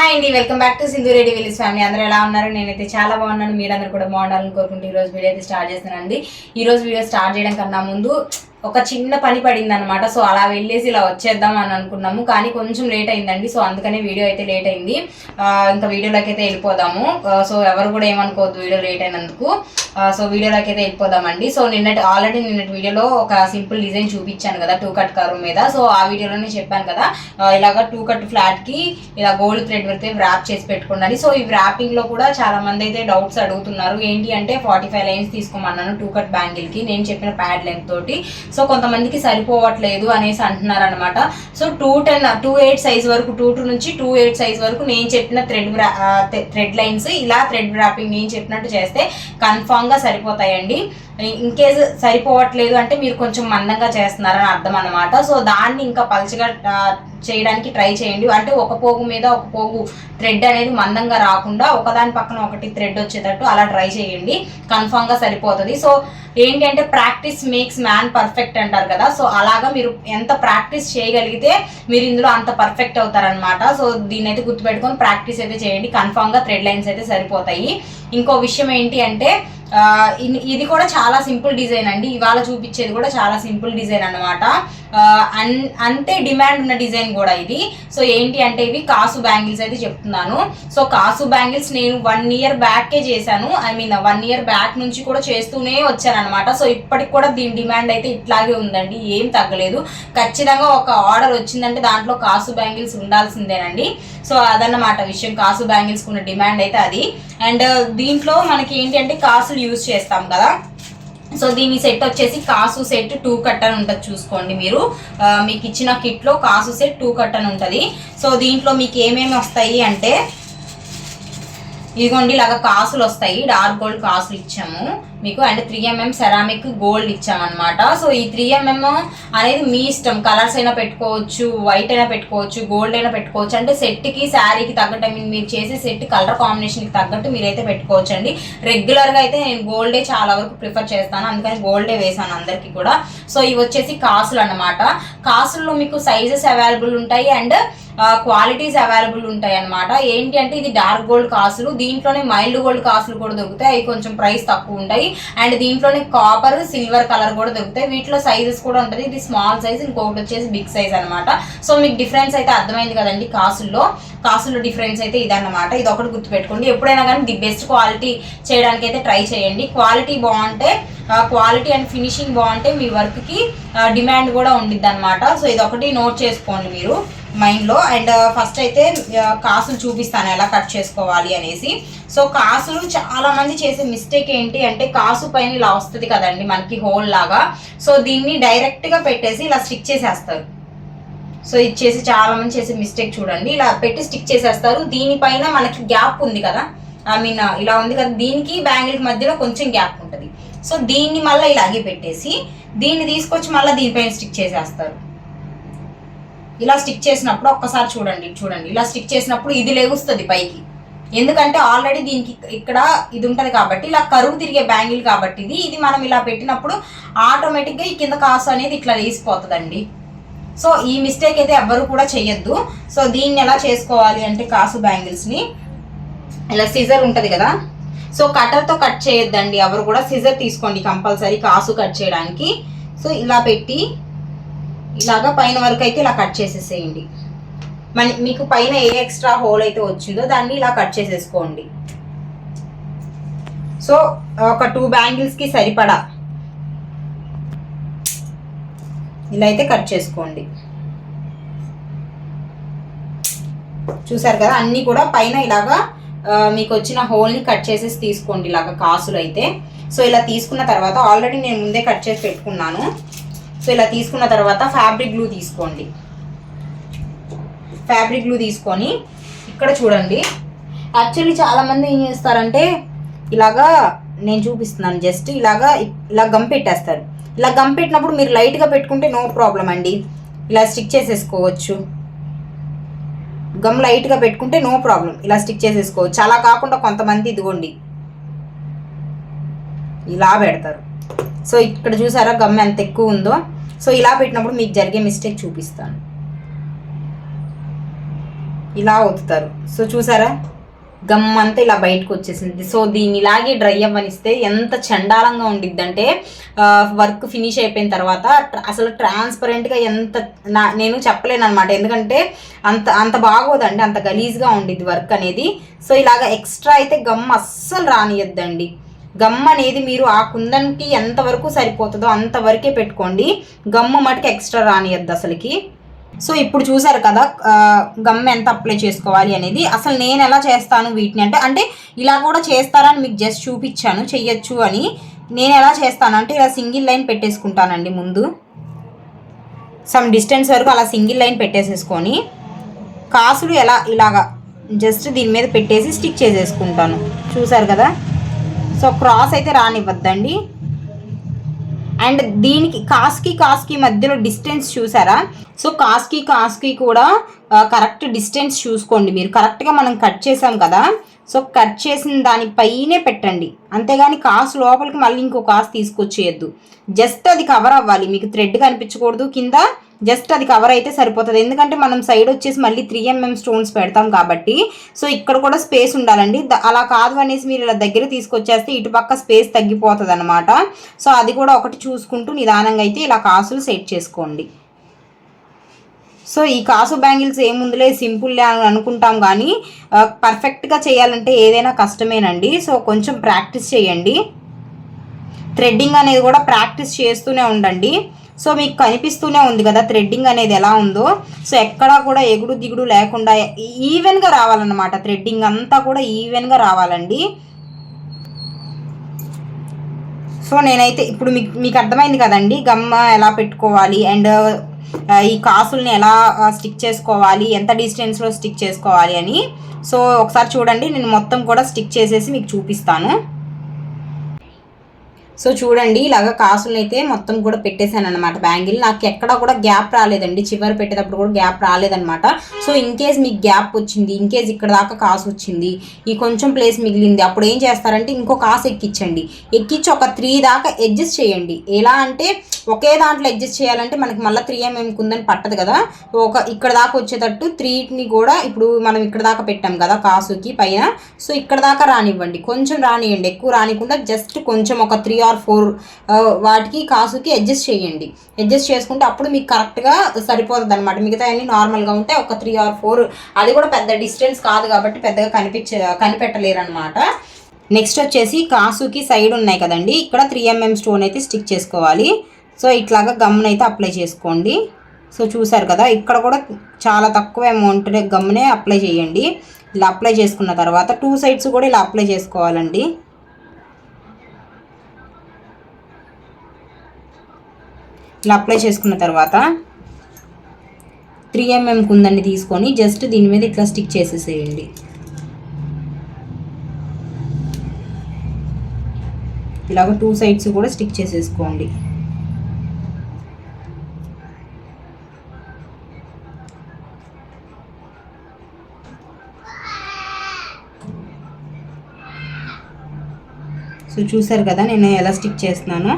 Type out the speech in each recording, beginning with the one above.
Hi అండి welcome back to Sindhu Reddy విలీస్ family. అందరూ ఎలా ఉన్నారు? నేనైతే చాలా బాగున్నాను. మీరందరూ కూడా బాగుండాలని కోరుకుంటూ ఈ రోజు వీడియో అయితే స్టార్ట్ చేస్తున్నానండి ఈ రోజు వీడియో స్టార్ట్ చేయడం కన్నా ముందు ఒక చిన్న పని పడింది అనమాట సో అలా వెళ్ళేసి ఇలా వచ్చేద్దాం అని అనుకున్నాము. కానీ కొంచెం లేట్ అయిందండి. సో అందుకనే వీడియో అయితే లేట్ అయింది. ఇంకా వీడియోలోకి అయితే వెళ్ళిపోదాము సో ఎవరు కూడా ఏమనుకోవద్దు వీడియో లేట్ అయినందుకు. సో వీడియోలోకి అయితే వెళ్ళిపోదామండి. సో నిన్నటి ఆల్రెడీ నిన్నటి వీడియోలో ఒక సింపుల్ డిజైన్ చూపించాను కదా టూ కట్ కరు మీద. సో ఆ వీడియోలోనే చెప్పాను కదా ఇలాగ టూ కట్ ఫ్లాట్కి ఇలా గోల్డ్ థ్రెడ్ పెడితే వ్రాప్ చేసి పెట్టుకున్నాను సో ఈ ర్యాపింగ్లో కూడా చాలా మంది అయితే డౌట్స్ అడుగుతున్నారు. ఏంటి అంటే ఫార్టీ ఫైవ్ లైన్స్ తీసుకోమన్నాను టూ కట్ బ్యాంగిల్కి నేను చెప్పిన ప్యాడ్ లెంత్ తోటి. సో కొంతమందికి సరిపోవట్లేదు అనేసి అంటున్నారు అనమాట so two ten two eight size వరకు టూ టూ నుంచి టూ ఎయిట్ సైజ్ వరకు నేను చెప్పిన థ్రెడ్ థ్రెడ్ లైన్స్ ఇలా థ్రెడ్ వ్రాపింగ్ నేను చెప్పినట్టు చేస్తే కన్ఫామ్గా సరిపోతాయండి. ఇన్ కేస్ సరిపోవట్లేదు అంటే మీరు కొంచెం మందంగా చేస్తున్నారని అర్థం అనమాట సో దాన్ని ఇంకా పలచగా చేయడానికి ట్రై చేయండి. అంటే ఒక పోగు మీద ఒక పోగు థ్రెడ్ అనేది మందంగా రాకుండా ఒకదాని పక్కన ఒకటి థ్రెడ్ వచ్చేటట్టు అలా ట్రై చేయండి. కన్ఫామ్గా సరిపోతుంది. సో ఏంటంటే ప్రాక్టీస్ మేక్స్ మ్యాన్ పర్ఫెక్ట్ అంటారు కదా. సో అలాగా మీరు ఎంత ప్రాక్టీస్ చేయగలిగితే మీరు ఇందులో అంత పర్ఫెక్ట్ అవుతారనమాట సో దీన్ని అయితే గుర్తుపెట్టుకొని ప్రాక్టీస్ అయితే చేయండి. కన్ఫామ్గా థ్రెడ్ లైన్స్ అయితే సరిపోతాయి. ఇంకో విషయం ఏంటి అంటే ఇది కూడా చాలా సింపుల్ డిజైన్ అండి. ఇవాళ చూపించేది కూడా చాలా సింపుల్ డిజైన్ అనమాట అంతే డిమాండ్ ఉన్న డిజైన్ కూడా ఇది. సో ఏంటి అంటే ఇవి కాసు బ్యాంగిల్స్ అయితే చెప్తున్నాను. సో కాసు బ్యాంగిల్స్ నేను వన్ ఇయర్ బ్యాకే చేశాను. I mean one year back నుంచి కూడా చేస్తూనే వచ్చాను అనమాట సో ఇప్పటికి కూడా దీని డిమాండ్ అయితే ఇట్లాగే ఉందండి. ఏం తగ్గలేదు. ఖచ్చితంగా ఒక ఆర్డర్ వచ్చిందంటే దాంట్లో కాసు బ్యాంగిల్స్ ఉండాల్సిందేనండి. సో అదన్నమాట విషయం. కాసు బ్యాంగిల్స్ ఉన్న డిమాండ్ అయితే అది. అండ్ దీంట్లో మనకి ఏంటి అంటే కాసులు యూజ్ చేస్తాం కదా. సో దీని సెట్ వచ్చేసి కాసు సెట్ టూ కట్ అని ఉంటుంది చూసుకోండి మీరు. మీకు ఇచ్చిన కిట్లో కాసు సెట్ టూ కట్ అని ఉంటుంది. సో దీంట్లో మీకు ఏమేమి వస్తాయి అంటే ఇదిగోండి ఇలాగ కాసులు వస్తాయి. డార్క్ గోల్డ్ కాసులు ఇచ్చాము. మీకు and three M M ceramic gold ఇచ్చామన్నమాట. So ఈ త్రీ ఎంఎం అనేది మీ ఇష్టం. కలర్స్ అయినా పెట్టుకోవచ్చు వైట్ అయినా పెట్టుకోవచ్చు గోల్డ్ అయినా పెట్టుకోవచ్చు. అంటే సెట్కి శారీకి తగ్గట్టు I మీరు చేసే సెట్ కలర్ కాంబినేషన్కి తగ్గట్టు మీరైతే పెట్టుకోవచ్చు అండి రెగ్యులర్గా అయితే నేను గోల్డే చాలా వరకు ప్రిఫర్ చేస్తాను. అందుకని గోల్డే వేసాను అందరికీ కూడా. సో ఇవి వచ్చేసి కాసులు అన్నమాట. కాసుల్లో మీకు సైజెస్ అవైలబుల్ ఉంటాయి. అండ్ క్వాలిటీస్ అవైలబుల్ ఉంటాయి అన్నమాట. ఏంటి అంటే ఇది డార్క్ గోల్డ్ కాసులు దీంట్లోనే మైల్డ్ గోల్డ్ కాసులు కూడా దొరుకుతాయి. అవి కొంచెం ప్రైస్ తక్కువ ఉంటాయి. అండ్ దీంట్లోనే కాపర్ సిల్వర్ కలర్ కూడా దొరుకుతాయి. వీటిలో సైజెస్ కూడా ఉంటుంది. ఇది స్మాల్ సైజ్ ఇంకొకటి వచ్చేసి బిగ్ సైజ్ అనమాట సో మీకు డిఫరెన్స్ అయితే అర్థమైంది కదండి కాసుల్లో కాసుల్లో డిఫరెన్స్ అయితే ఇదన్నమాట. ఇది ఒకటి గుర్తుపెట్టుకోండి. ఎప్పుడైనా కానీ ది బెస్ట్ క్వాలిటీ చేయడానికి అయితే ట్రై చేయండి. క్వాలిటీ బాగుంటే క్వాలిటీ అండ్ ఫినిషింగ్ బాగుంటే మీ వర్క్కి డిమాండ్ కూడా ఉండిద్ది అనమాట సో ఇది ఒకటి నోట్ చేసుకోండి మీరు. మైండ్లో అండ్ ఫస్ట్ అయితే uh, కాసులు చూపిస్తాను ఎలా కట్ చేసుకోవాలి అనేసి. సో కాసులు చాలా మంది చేసే మిస్టేక్ ఏంటి అంటే కాసు పైన ఇలా వస్తుంది కదండి మనకి హోల్ లాగా. సో దీన్ని డైరెక్ట్గా పెట్టేసి ఇలా స్టిక్ చేసేస్తారు. సో ఇది చేసి చాలా మంది చేసే మిస్టేక్ చూడండి. ఇలా పెట్టి స్టిక్ చేసేస్తారు. దీనిపైన మనకి గ్యాప్ ఉంది కదా. ఐ మీన్ uh, ఇలా ఉంది కదా. దీనికి బ్యాంగిల్ మధ్యలో కొంచెం గ్యాప్ ఉంటుంది. సో దీన్ని మళ్ళీ ఇలాగే పెట్టేసి దీన్ని తీసుకొచ్చి మళ్ళీ దీనిపైన స్టిక్ చేసేస్తారు. ఇలా స్టిక్ చేసినప్పుడు ఒక్కసారి చూడండి చూడండి. ఇలా స్టిక్ చేసినప్పుడు ఇది లేగుస్తుంది పైకి. ఎందుకంటే ఆల్రెడీ దీనికి ఇక్కడ ఇది ఉంటుంది కాబట్టి ఇలా కరువు తిరిగే బ్యాంగిల్ కాబట్టి ఇది ఇది మనం ఇలా పెట్టినప్పుడు ఆటోమేటిక్గా ఈ కింద కాసు అనేది ఇట్లా లేసిపోతుందండి. సో ఈ మిస్టేక్ అయితే ఎవ్వరు కూడా చేయొద్దు సో దీన్ని ఎలా చేసుకోవాలి అంటే కాసు బ్యాంగిల్స్ని ఇలా సిజర్ ఉంటుంది కదా. సో కటర్తో కట్ చేయొద్దండి. ఎవరు కూడా సిజర్ తీసుకోండి కంపల్సరీ కాసు కట్ చేయడానికి. సో ఇలా పెట్టి ఇలాగా పైన వరకు అయితే ఇలా కట్ చేసేసేయండి. మన మీకు పైన ఏ ఎక్స్ట్రా హోల్ అయితే వచ్చిందో దాన్ని ఇలా కట్ చేసేసుకోండి. సో ఒక టూ బ్యాంగిల్స్కి సరిపడా. ఇలా అయితే కట్ చేసుకోండి. చూసారు కదా అన్నీ కూడా పైన ఇలాగా మీకు వచ్చిన హోల్ని కట్ చేసేసి తీసుకోండి ఇలాగా కాసులు అయితే. సో ఇలా తీసుకున్న తర్వాత ఆల్రెడీ నేను ముందే కట్ చేసి పెట్టుకున్నాను. సో ఇలా తీసుకున్న తర్వాత ఫ్యాబ్రిక్ గ్లూ తీసుకోండి. ఫ్యాబ్రిక్ గ్లూ తీసుకొని ఇక్కడ చూడండి. యాక్చువల్లీ చాలామంది ఏం చేస్తారంటే ఇలాగా నేను చూపిస్తున్నాను జస్ట్ ఇలాగా ఇలా గమ్ పెట్టేస్తారు. ఇలా గమ్ పెట్టినప్పుడు మీరు లైట్గా పెట్టుకుంటే నో ప్రాబ్లం అండి. ఇలా స్టిక్ చేసేసుకోవచ్చు. గమ్ లైట్గా పెట్టుకుంటే నో ప్రాబ్లం ఇలా స్టిక్ చేసేసుకోవచ్చు. అలా కాకుండా కొంతమంది ఇదిగోండి ఇలా పెడతారు. సో ఇక్కడ చూసారా గమ్ ఎంత ఎక్కువ ఉందో. సో ఇలా పెట్టినప్పుడు మీకు జరిగే మిస్టేక్ చూపిస్తాను. ఇలా ఒత్తుతారు సో చూసారా గమ్ అంతా ఇలా బయటకు వచ్చేసింది. సో దీన్ని ఇలాగే డ్రై అవ్వనిస్తే ఎంత చండాలంగా ఉండిద్దంటే వర్క్ ఫినిష్ అయిపోయిన తర్వాత అసలు ట్రాన్స్పరెంట్గా ఎంత నా నేను చెప్పలేను అనమాట ఎందుకంటే అంత అంత బాగోదండి అంత గలీజ్గా ఉండిద్ది వర్క్ అనేది. సో ఇలాగ ఎక్స్ట్రా అయితే గమ్ అస్సలు రానియద్దండి. గమ్ అనేది మీరు ఆ కుందన్కి ఎంతవరకు సరిపోతుందో అంతవరకే పెట్టుకోండి. గమ్ము మటుకు ఎక్స్ట్రా రానియద్దు అసలుకి. సో ఇప్పుడు చూసారు కదా గమ్ ఎంత అప్లై చేసుకోవాలి అనేది. అసలు నేను ఎలా చేస్తాను వీటిని అంటే అంటే ఇలా కూడా చేస్తారని మీకు జస్ట్ చూపించాను చెయ్యొచ్చు అని. నేను ఎలా చేస్తాను అంటే ఇలా సింగిల్ లైన్ పెట్టేసుకుంటానండి ముందు. సమ్ డిస్టెన్స్ వరకు అలా సింగిల్ లైన్ పెట్టేసేసుకొని కాసులు ఎలా ఇలాగా జస్ట్ దీని మీద పెట్టేసి స్టిక్ చేసేసుకుంటాను. చూసారు కదా? సో క్రాస్ అయితే రానివ్వద్దండి. అండ్ దీనికి కాస్కి కాస్కి మధ్యలో డిస్టెన్స్ చూసారా? సో కాస్కి కాస్కి కూడా కరెక్ట్ డిస్టెన్స్ చూసుకోండి మీరు. కరెక్ట్గా మనం కట్ చేసాం కదా సో కట్ చేసిన దానిపైనే పెట్టండి. అంతేగాని కాసు లోపలికి మళ్ళీ ఇంకో కాసు తీసుకొచ్చేయద్దు. జస్ట్ అది కవర్ అవ్వాలి. మీకు థ్రెడ్ కనిపించకూడదు కింద. జస్ట్ అది కవర్ అయితే సరిపోతుంది. ఎందుకంటే మనం సైడ్ వచ్చేసి మళ్ళీ త్రీ ఎంఎం స్టోన్స్ పెడతాం కాబట్టి. సో ఇక్కడ కూడా స్పేస్ ఉండాలండి. అలా కాదు అనేసి మీరు ఇలా దగ్గర తీసుకొచ్చేస్తే ఇటుపక్క స్పేస్ తగ్గిపోతుంది అనమాట సో అది కూడా ఒకటి చూసుకుంటూ నిదానంగా అయితే ఇలా కాసులు సెట్ చేసుకోండి. సో ఈ కాసు బ్యాంగిల్స్ ఏముందిలే సింపుల్లే అని అనుకుంటాం కానీ పర్ఫెక్ట్గా చేయాలంటే ఏదైనా కష్టమేనండి. సో కొంచెం ప్రాక్టీస్ చేయండి. థ్రెడ్డింగ్ అనేది కూడా ప్రాక్టీస్ చేస్తూనే ఉండండి. సో మీకు కనిపిస్తూనే ఉంది కదా థ్రెడ్డింగ్ అనేది ఎలా ఉందో. సో ఎక్కడా కూడా ఎగుడు దిగుడు లేకుండా ఈవెన్గా రావాలన్నమాట. థ్రెడ్డింగ్ అంతా కూడా ఈవెన్గా రావాలండి. సో నేనైతే ఇప్పుడు మీకు మీకు అర్థమైంది కదండి. గమ్మ ఎలా పెట్టుకోవాలి? అండ్ ఈ కాసుల్ని ఎలా స్టిక్ చేసుకోవాలి ఎంత డిస్టెన్స్లో స్టిక్ చేసుకోవాలి అని. సో ఒకసారి చూడండి నేను మొత్తం కూడా స్టిక్ చేసేసి మీకు చూపిస్తాను. సో చూడండి ఇలాగ కాసులను అయితే మొత్తం కూడా పెట్టేశాను అనమాట బ్యాంగిల్. నాకు ఎక్కడ కూడా గ్యాప్ రాలేదండి. చివరి పెట్టేటప్పుడు కూడా గ్యాప్ రాలేదనమాట సో ఇన్ కేస్ మీకు గ్యాప్ వచ్చింది ఇన్ కేస్ ఇక్కడ దాకా కాసు వచ్చింది ఈ కొంచెం ప్లేస్ మిగిలింది అప్పుడు ఏం చేస్తారంటే ఇంకో కాసు ఎక్కించండి. ఎక్కించి ఒక త్రీ దాకా అడ్జస్ట్ చేయండి. ఎలా అంటే ఒకే దాంట్లో అడ్జస్ట్ చేయాలంటే మనకి మళ్ళీ త్రీ ఎంఎం కుందని పట్టదు కదా. ఒక ఇక్కడ దాకా వచ్చేటట్టు త్రీని కూడా ఇప్పుడు మనం ఇక్కడ దాకా పెట్టాం కదా కాసుకి పైన. సో ఇక్కడ దాకా రానివ్వండి. కొంచెం రానివ్వండి ఎక్కువ రానికుండా జస్ట్ కొంచెం ఒక త్రీ ఆర్ ఫోర్ వాటికి కాసుకి అడ్జస్ట్ చేయండి. అడ్జస్ట్ చేసుకుంటే అప్పుడు మీకు కరెక్ట్గా సరిపోతుంది అనమాట మిగతా అన్ని నార్మల్గా ఉంటే ఒక త్రీ ఆర్ ఫోర్ అది కూడా పెద్ద డిస్టెన్స్ కాదు కాబట్టి పెద్దగా కనిపించ కనిపెట్టలేరు అనమాట నెక్స్ట్ వచ్చేసి కాసుకి సైడ్ ఉన్నాయి కదండి. ఇక్కడ త్రీ ఎంఎం స్టోన్ అయితే స్టిక్ చేసుకోవాలి. సో ఇట్లాగా గమ్మున అయితే అప్లై చేసుకోండి. సో చూసారు కదా ఇక్కడ కూడా చాలా తక్కువ అమౌంట్ గమ్మునే అప్లై చేయండి. ఇలా అప్లై చేసుకున్న తర్వాత టూ సైడ్స్ కూడా ఇలా అప్లై చేసుకోవాలండి. ఇలా అప్లై చేసుకున్న తర్వాత త్రీ ఎంఎం కుందని తీసుకొని జస్ట్ దీని మీద ఇట్లా స్టిక్ చేసేసేయండి. ఇలాగ టూ సైడ్స్ కూడా స్టిక్ చేసేసుకోండి. సో చూసారు కదా నేను ఎలా స్టిక్ చేస్తున్నాను.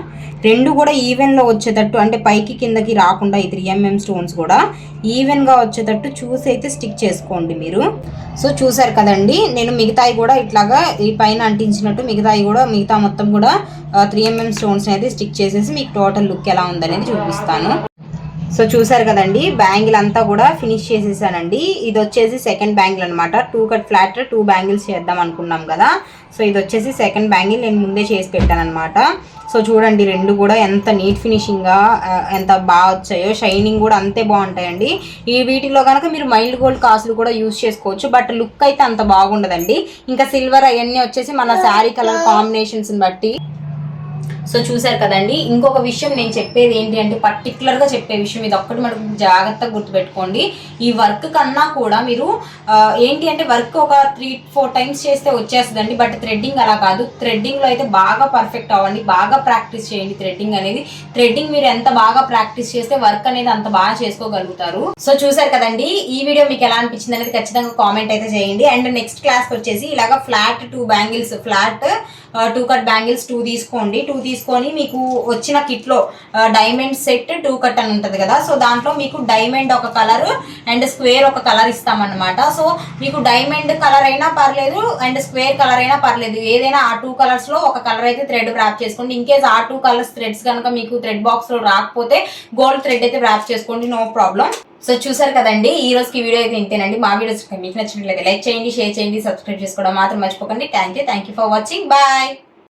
రెండు కూడా ఈవెన్లో వచ్చేటట్టు అంటే పైకి కిందకి రాకుండా ఈ త్రీ ఎంఎం స్టోన్స్ కూడా ఈవెన్గా వచ్చేటట్టు చూసి అయితే స్టిక్ చేసుకోండి మీరు. సో చూసారు కదండి నేను మిగతాయి కూడా ఇట్లాగా ఈ పైన అంటించినట్టు మిగతాయి కూడా మిగతా మొత్తం కూడా త్రీ ఎంఎం స్టోన్స్ అయితే స్టిక్ చేసేసి మీకు టోటల్ లుక్ ఎలా ఉందనేది చూపిస్తాను. సో చూసారు కదండి బ్యాంగిల్ అంతా కూడా ఫినిష్ చేసేసానండి. ఇది వచ్చేసి సెకండ్ బ్యాంగిల్ అనమాట two cut flat two bangles చేద్దాం అనుకున్నాం కదా. సో ఇది వచ్చేసి సెకండ్ బ్యాంగిల్ నేను ముందే చేసి పెట్టాను అనమాట సో చూడండి రెండు కూడా ఎంత నీట్ ఫినిషింగ్గా ఎంత బాగా వచ్చాయో. షైనింగ్ కూడా అంతే బాగుంటాయండి. ఈ వీటిలో కనుక మీరు మైల్డ్ గోల్డ్ కాసులు కూడా యూస్ చేసుకోవచ్చు. బట్ లుక్ అయితే అంత బాగుండదండి. ఇంకా సిల్వర్ అవన్నీ వచ్చేసి మన శారీ కలర్ కాంబినేషన్స్ని బట్టి సో చూసారు కదండి. ఇంకొక విషయం నేను చెప్పేది ఏంటి అంటే పర్టికులర్గా చెప్పే విషయం ఇది ఒక్కటి మనకు జాగ్రత్తగా గుర్తుపెట్టుకోండి. ఈ వర్క్ కన్నా కూడా మీరు ఏంటి అంటే వర్క్ ఒక త్రీ ఫోర్ టైమ్స్ చేస్తే వచ్చేస్తుందండి. బట్ థ్రెడ్డింగ్ అలా కాదు. థ్రెడ్డింగ్లో అయితే బాగా పర్ఫెక్ట్ అవ్వండి. బాగా ప్రాక్టీస్ చేయండి థ్రెడ్డింగ్ అనేది. థ్రెడ్డింగ్ మీరు ఎంత బాగా ప్రాక్టీస్ చేస్తే వర్క్ అనేది అంత బాగా చేసుకోగలుగుతారు. సో చూసారు కదండి. ఈ వీడియో మీకు ఎలా అనిపించింది అనేది ఖచ్చితంగా కామెంట్ అయితే చేయండి. అండ్ నెక్స్ట్ క్లాస్ వచ్చేసి ఇలాగా flat two bangles flat two cut bangles two తీసుకోండి. టూ తీసుకొని మీకు వచ్చిన కిట్లో డైమండ్ సెట్ టూ కట్ అని ఉంటుంది కదా? సో దాంట్లో మీకు డైమండ్ ఒక కలర్ అండ్ స్క్వేర్ ఒక కలర్ ఇస్తామన్నమాట. సో మీకు డైమండ్ కలర్ అయినా పర్లేదు అండ్ స్క్వేర్ కలర్ అయినా పర్లేదు. ఏదైనా ఆ టూ కలర్స్లో ఒక కలర్ అయితే థ్రెడ్ ర్యాప్ చేసుకోండి. ఇన్ కేస్ ఆ టూ కలర్స్ థ్రెడ్స్ కనుక మీకు థ్రెడ్ బాక్స్లో రాకపోతే గోల్డ్ థ్రెడ్ అయితే ర్యాప్ చేసుకోండి నో ప్రాబ్లం సో చూసారు కదండి ఈ రోజుకి వీడియో అయితే ఇంతేనండి. మా వీడియోస్ మీకు నచ్చినట్లయితే లైక్ చేయండి షేర్ చేయండి సబ్స్క్రైబ్ చేసుకోవడం మాత్రం మర్చిపోకండి. Thank you thank you for watching bye